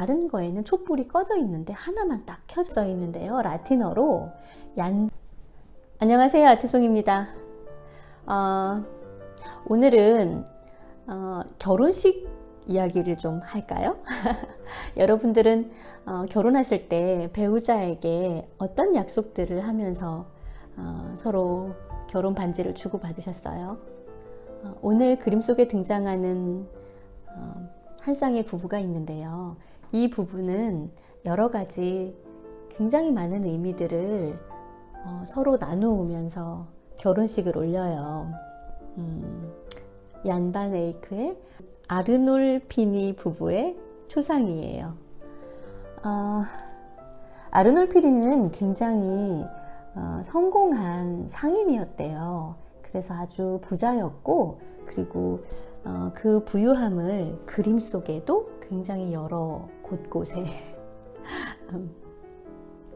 다른 거에는 촛불이 꺼져 있는데 하나만 딱 켜져 있는데요. 라틴어로 얀 안녕하세요. 아트송입니다. 어, 오늘은 어, 결혼식 이야기를 좀 할까요? 여러분들은 어, 결혼하실 때 배우자에게 어떤 약속들을 하면서 어, 서로 결혼 반지를 주고 받으셨어요? 어, 오늘 그림 속에 등장하는 어, 한 쌍의 부부가 있는데요. 이 부부는 여러 가지 굉장히 많은 의미들을 어, 서로 나누면서 결혼식을 올려요. 음, 얀반 에이크의 아르놀피니 부부의 초상이에요. 어, 아르놀피니는 굉장히 어, 성공한 상인이었대요. 그래서 아주 부자였고, 그리고 어, 그 부유함을 그림 속에도 굉장히 여러 곳곳에 음,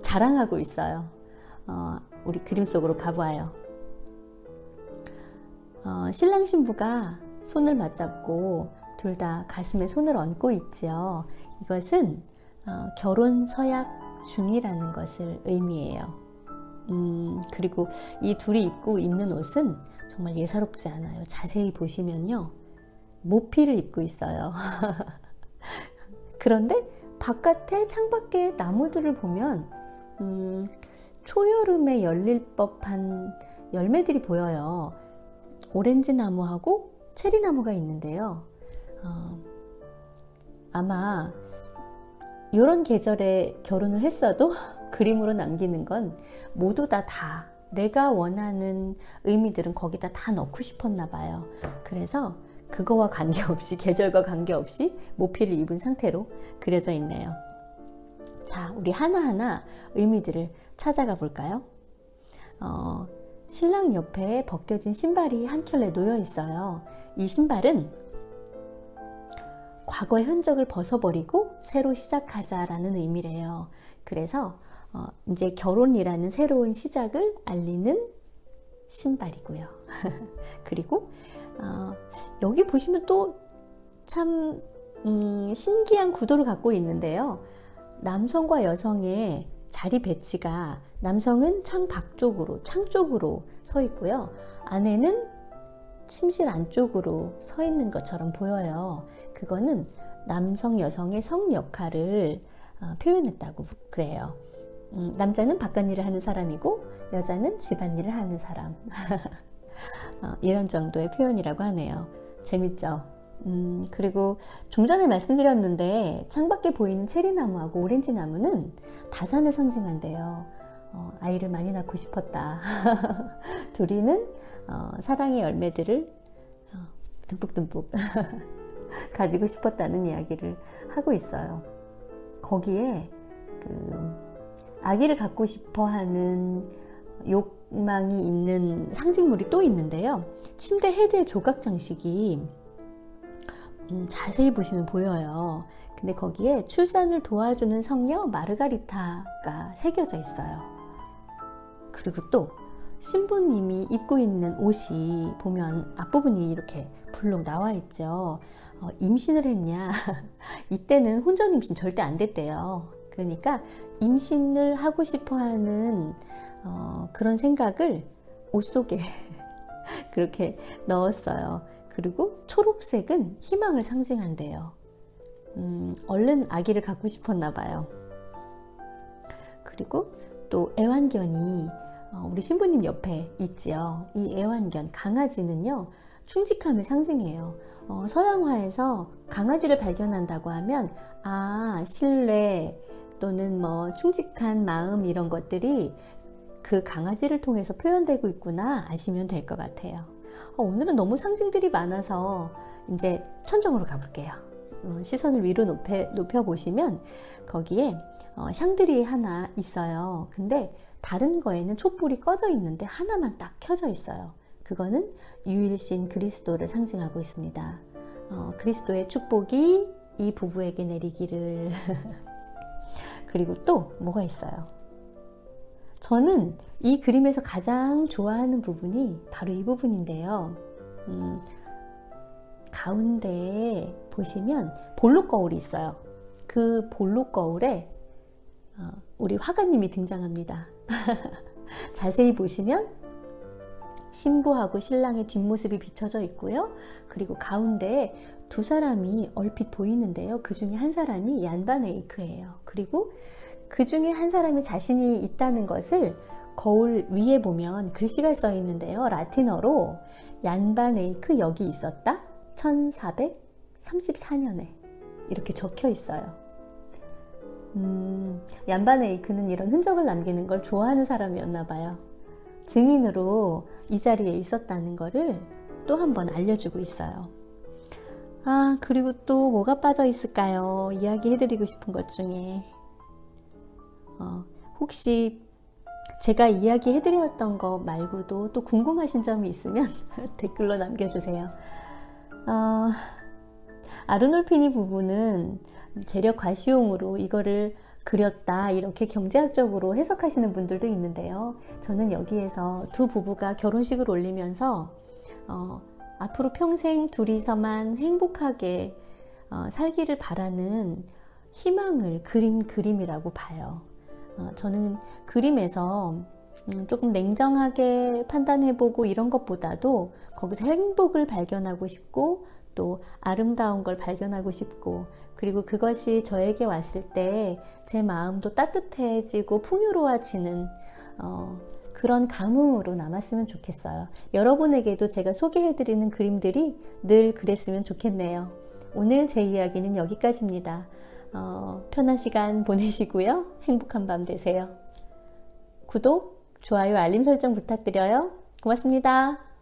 자랑하고 있어요. 어, 우리 그림 속으로 가봐요. 어, 신랑 신부가 손을 맞잡고 둘 다 가슴에 손을 얹고 있지요. 이것은 어, 결혼 서약 중이라는 것을 의미해요. 음, 그리고 이 둘이 입고 있는 옷은 정말 예사롭지 않아요. 자세히 보시면요. 모피를 입고 있어요. 그런데 바깥에 창밖에 나무들을 보면 음, 초여름에 열릴 법한 열매들이 보여요. 오렌지 나무하고 체리 나무가 있는데요. 어, 아마 이런 계절에 결혼을 했어도 그림으로 남기는 건 모두 다 다 내가 원하는 의미들은 거기다 다 넣고 싶었나 봐요. 그래서 그거와 관계없이 계절과 관계없이 모피를 입은 상태로 그려져 있네요. 자, 우리 하나하나 의미들을 찾아가 볼까요? 어, 신랑 옆에 벗겨진 신발이 한 켤레 놓여 있어요. 이 신발은 과거의 흔적을 벗어버리고 새로 시작하자라는 의미래요. 그래서 어, 이제 결혼이라는 새로운 시작을 알리는 신발이고요. 그리고 어, 여기 보시면 또참 음, 신기한 구도를 갖고 있는데요. 남성과 여성의 자리 배치가 남성은 창 밖쪽으로, 창 쪽으로 서 있고요. 아내는 침실 안쪽으로 서 있는 것처럼 보여요. 그거는 남성, 여성의 성 역할을 어, 표현했다고 그래요. 음, 남자는 바깥일을 하는 사람이고 여자는 집안일을 하는 사람. 어, 이런 정도의 표현이라고 하네요. 재밌죠? 음, 그리고 좀 전에 말씀드렸는데 창밖에 보이는 체리나무하고 오렌지나무는 다산을 상징한대요. 어, 아이를 많이 낳고 싶었다. 둘이는 어, 사랑의 열매들을 어, 듬뿍듬뿍 가지고 싶었다는 이야기를 하고 있어요. 거기에 그 아기를 갖고 싶어 하는 욕 망이 있는 상징물이 또 있는데요. 침대 헤드의 조각 장식이 음, 자세히 보시면 보여요. 근데 거기에 출산을 도와주는 성녀 마르가리타가 새겨져 있어요. 그리고 또 신부님이 입고 있는 옷이 보면 앞부분이 이렇게 불룩 나와 있죠. 어, 임신을 했냐? 이때는 혼전 임신 절대 안 됐대요. 그러니까 임신을 하고 싶어 하는 어, 그런 생각을 옷 속에 그렇게 넣었어요. 그리고 초록색은 희망을 상징한대요. 음, 얼른 아기를 갖고 싶었나 봐요. 그리고 또 애완견이 어, 우리 신부님 옆에 있지요. 이 애완견 강아지는요 충직함을 상징해요. 어, 서양화에서 강아지를 발견한다고 하면 아 신뢰 또는 뭐 충직한 마음 이런 것들이 그 강아지를 통해서 표현되고 있구나 아시면 될 것 같아요. 어, 오늘은 너무 상징들이 많아서 이제 천정으로 가볼게요. 어, 시선을 위로 높여, 보시면 거기에 어, 샹드리 하나 있어요. 근데 다른 거에는 촛불이 꺼져 있는데 하나만 딱 켜져 있어요. 그거는 유일신 그리스도를 상징하고 있습니다. 어, 그리스도의 축복이 이 부부에게 내리기를. 그리고 또 뭐가 있어요? 저는 이 그림에서 가장 좋아하는 부분이 바로 이 부분인데요. 음, 가운데에 보시면 볼록 거울이 있어요. 그 볼록 거울에 어, 우리 화가님이 등장합니다. 자세히 보시면 신부하고 신랑의 뒷모습이 비춰져 있고요. 그리고 가운데에 두 사람이 얼핏 보이는데요. 그 중에 한 사람이 얀반 에이크예요. 그리고 그 중에 한 사람이 자신이 있다는 것을 거울 위에 보면 글씨가 써 있는데요. 라틴어로 얀반 에이크 여기 있었다. 1434년에 이렇게 적혀 있어요. 음, 얀반 에이크는 이런 흔적을 남기는 걸 좋아하는 사람이었나 봐요. 증인으로 이 자리에 있었다는 것을 또 한 번 알려주고 있어요. 아, 그리고 또 뭐가 빠져 있을까요? 이야기 해드리고 싶은 것 중에. 어, 혹시 제가 이야기 해드렸던 거 말고도 또 궁금하신 점이 있으면 댓글로 남겨주세요. 어, 아르놀피니 부부는 재력 과시용으로 이거를 그렸다 이렇게 경제학적으로 해석하시는 분들도 있는데요. 저는 여기에서 두 부부가 결혼식을 올리면서 어, 앞으로 평생 둘이서만 행복하게 어, 살기를 바라는 희망을 그린 그림이라고 봐요. 어, 저는 그림에서 음, 조금 냉정하게 판단해보고 이런 것보다도 거기서 행복을 발견하고 싶고 또 아름다운 걸 발견하고 싶고 그리고 그것이 저에게 왔을 때 제 마음도 따뜻해지고 풍요로워지는 어, 그런 감흥으로 남았으면 좋겠어요. 여러분에게도 제가 소개해드리는 그림들이 늘 그랬으면 좋겠네요. 오늘 제 이야기는 여기까지입니다. 어, 편한 시간 보내시고요. 행복한 밤 되세요. 구독, 좋아요, 알림 설정 부탁드려요. 고맙습니다.